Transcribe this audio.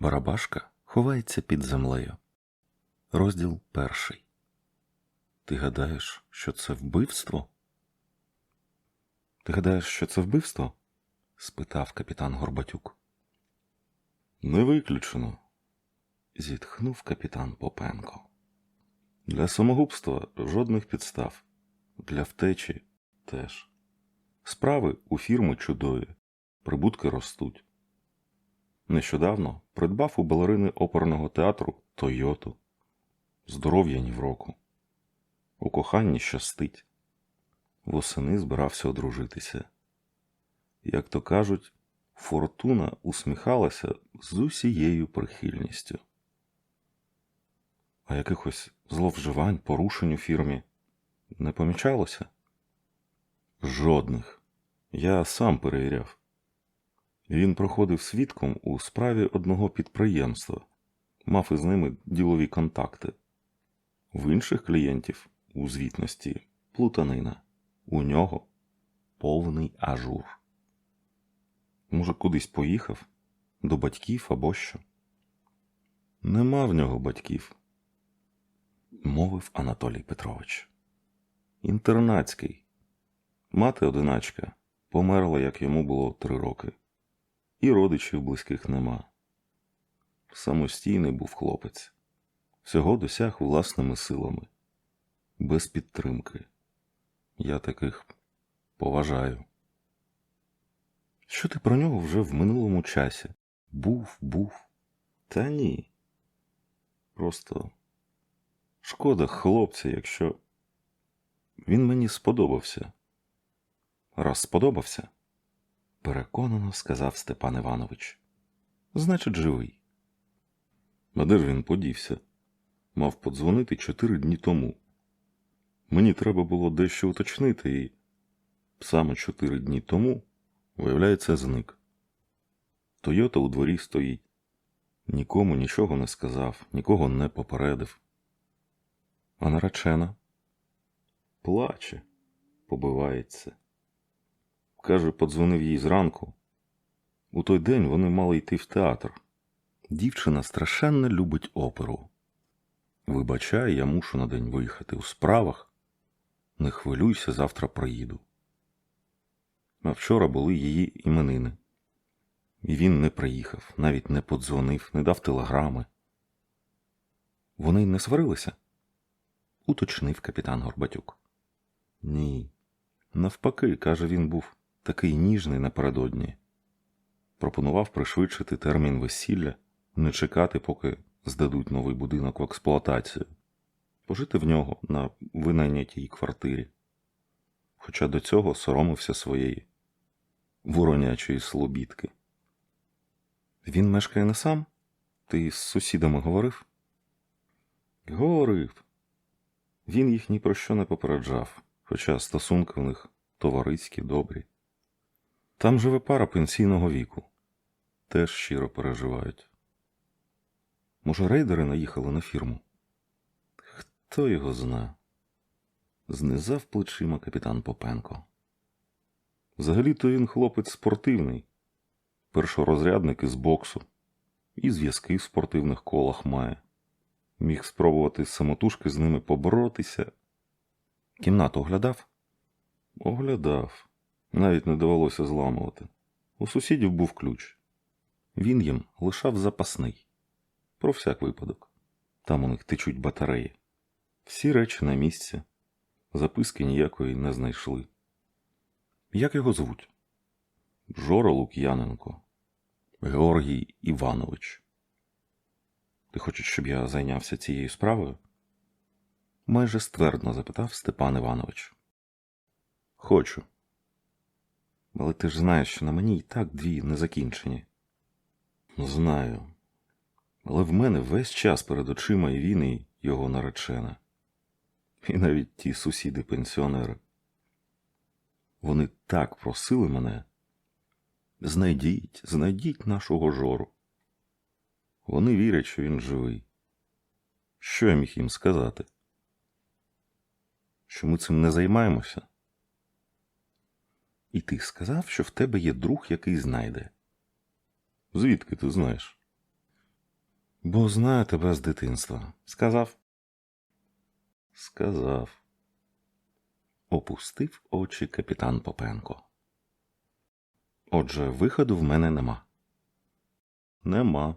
Барабашка ховається під землею. Розділ перший. Ти гадаєш, що це вбивство? Ти гадаєш, що це вбивство? спитав капітан Горбатюк. Не виключено, зітхнув капітан Попенко. Для самогубства жодних підстав, для втечі теж. Справи у фірми чудові, прибутки ростуть. Нещодавно придбав у балерини оперного театру Тойоту. Здоров'я ні в року. У коханні щастить. Восени збирався одружитися. Як то кажуть, фортуна усміхалася з усією прихильністю. А якихось зловживань, порушень у фірмі не помічалося? Жодних. Я сам перевіряв. Він проходив свідком у справі одного підприємства, мав із ними ділові контакти. В інших клієнтів у звітності плутанина, у нього повний ажур. Може, кудись поїхав до батьків або що? Нема в нього батьків, мовив Анатолій Петрович. Інтернатський. Мати одиначка померла, як йому було три роки і родичів близьких нема. Самостійний був хлопець, всього досяг власними силами, без підтримки. Я таких поважаю. Що ти про нього вже в минулому часі? Був, був. Та ні. Просто шкода хлопця, якщо він мені сподобався. Раз сподобався, переконано сказав Степан Іванович. Значить, живий. А де ж він подівся? Мав подзвонити чотири дні тому. Мені треба було дещо уточнити, і саме чотири дні тому, виявляється, зник. Тойота у дворі стоїть. Нікому нічого не сказав, нікого не попередив. А наречена плаче, побивається. Каже, подзвонив їй зранку. У той день вони мали йти в театр. Дівчина страшенно любить оперу. Вибачай, я мушу на день виїхати у справах. Не хвилюйся, завтра приїду. А вчора були її іменини. І він не приїхав, навіть не подзвонив, не дав телеграми. Вони не сварилися? уточнив капітан Горбатюк. Ні. Навпаки, каже, він був такий ніжний напередодні. Пропонував пришвидшити термін весілля, не чекати, поки здадуть новий будинок в експлуатацію, пожити в нього на винайнятій квартирі. Хоча до цього соромився своєї воронячої слобідки. Він мешкає не сам? Ти з сусідами говорив? Говорив. Він їх ні про що не попереджав, хоча стосунки в них товариські, добрі. Там живе пара пенсійного віку. Теж щиро переживають. Може, рейдери наїхали на фірму? Хто його зна? Знизав плечима капітан Попенко. Взагалі-то він хлопець спортивний, першорозрядник із боксу, і зв'язки в спортивних колах має. Міг спробувати самотужки з ними поборотися. Кімнату оглядав? Оглядав. Навіть не довелося зламувати. У сусідів був ключ. Він їм лишав запасний. Про всяк випадок. Там у них течуть батареї. Всі речі на місці. Записки ніякої не знайшли. Як його звуть? Жора Лук'яненко. Георгій Іванович. Ти хочеш, щоб я зайнявся цією справою? Майже ствердно запитав Степан Іванович. Хочу. Але ти ж знаєш, що на мені і так дві незакінчені. Знаю. Але в мене весь час перед очима і він, і його наречена. І навіть ті сусіди-пенсіонери. Вони так просили мене. Знайдіть, знайдіть нашого жору. Вони вірять, що він живий. Що я міг їм сказати? Що ми цим не займаємося? І ти сказав, що в тебе є друг, який знайде. Звідки ти знаєш? Бо знаю тебе з дитинства. Сказав. Сказав. Опустив очі капітан Попенко. Отже, виходу в мене нема. Нема.